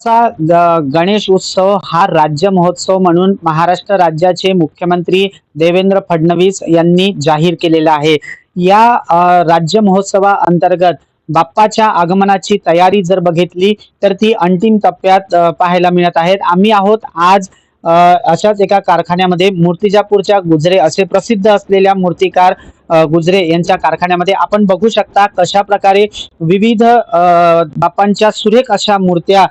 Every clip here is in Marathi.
चा ग- गणेश उत्सव हा राज्य महोत्सव म्हणून महाराष्ट्र राज्याचे मुख्यमंत्री देवेंद्र फडणवीस यांनी जाहीर केलेला आहे. या राज्य महोत्सवा अंतर्गत बाप्पाच्या आगमनाची तयारी जर बघितली तर ती अंतिम टप्प्यात पाहायला मिळत आहेत. आम्ही आहोत आज अशाच एका कारखान्यामध्ये. मूर्तिजापूरच्या गुजरे असे प्रसिद्ध असलेल्या मूर्तिकार गुजरे यांच्या कारखान्यामध्ये. आपण बघू शकता कशा प्रकारे विविध बाप्पांच्या सुरेख अशा मूर्त्या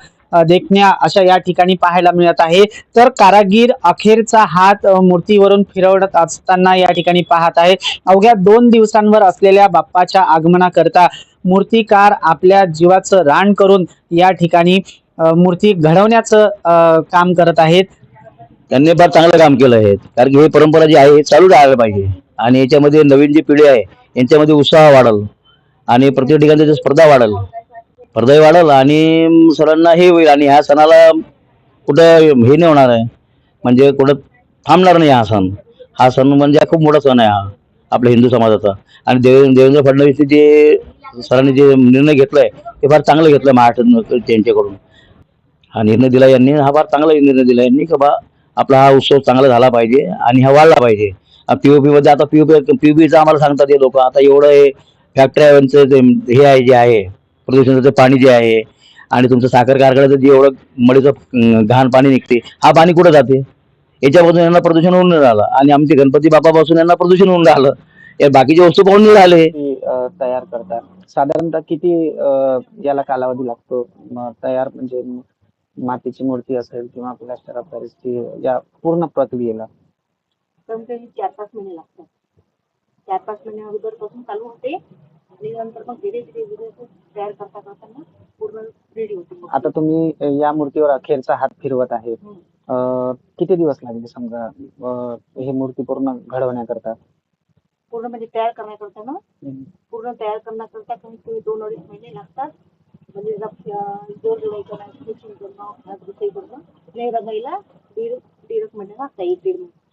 देखण्या अशा या ठिकाणी पाहायला मिळत आहे. तर कारागीर अखेरचा हात मूर्तीवरून फिरवत असताना या ठिकाणी पाहत आहे. अवघ्या दोन दिवसांवर असलेल्या बाप्पाच्या आगमनाकरता मूर्तिकार आपल्या जीवाचं रान करून या ठिकाणी मूर्ती घडवण्याचं काम करत आहेत. त्यांनी फार चांगलं काम केलं आहे. कारण की ही परंपरा जी आहे हे चालू राहायला पाहिजे. आणि याच्यामध्ये नवीन जी पिढी आहे यांच्यामध्ये उत्साह वाढल. आणि प्रत्येक ठिकाणी स्पर्धा वाढल. स्पर्धाही वाढल आणि सर्वांना हे होईल आणि ह्या सणाला कुठं हे नाही होणार आहे. म्हणजे कुठं थांबणार नाही हा सण. हा सण म्हणजे हा खूप मोठा सण आहे हा आपल्या हिंदू समाजाचा. आणि देव देवेंद्र फडणवीस जे सरांनी जे निर्णय घेतलाय ते फार चांगलं घेतलं महाराष्ट्र त्यांच्याकडून हा निर्णय दिला यांनी हा फार चांगला निर्णय दिला यांनी की बा आपला हा उत्सव चांगला झाला पाहिजे आणि हा वाढला पाहिजे. पी ओ पीमध्ये आता पीओपी पीओपीचं आम्हाला सांगतात हे लोक आता एवढं हे फॅक्टऱ्यांचं हे आहे जे आहे प्रदूषणाचं ते पाणी जे आहे आणि तुमचं साखर कारखान्याचं जे एवढं मळीचं घाण पाणी निघते हा पाणी कुठं जाते? याच्यापासून यांना प्रदूषण होऊन राहिलं. आणि आमचे गणपती बापापासून यांना प्रदूषण होऊन राहिलं. या बाकीच्या वस्तू पाहून नाही राहिले. तयार करतात. साधारणतः किती याला कालावधी लागतो? तयार म्हणजे मातीची मूर्ती असेल किंवा प्लॅस्टर ऑफ पॅरिसची या पूर्ण प्रक्रियेला? चार पाच महिने लागतात. चार पाच महिने अगोदरपासून चालू होते. आणि नंतर मग धीरे धीरे धीरे तयार करता करताना पूर्ण रेडी होते. आता तुम्ही अ, या मूर्तीवर अखेरचा हात फिरवत आहे. अ, किती दिवस लागले समजा अ, ही मूर्ती पूर्ण घडवण्याकरता? पूर्ण म्हणजे तयार करण्याकरता ना? पूर्ण तयार करण्याकरता कमीत कमी दोन अडीच महिने लागतात. म्हणजे अं, जोर जोडाई करणं स्टिचिंग करणं हात गुसाई करणं नाही रंगाईला दीड दीड एक महिने लागतात एक दीड महिने.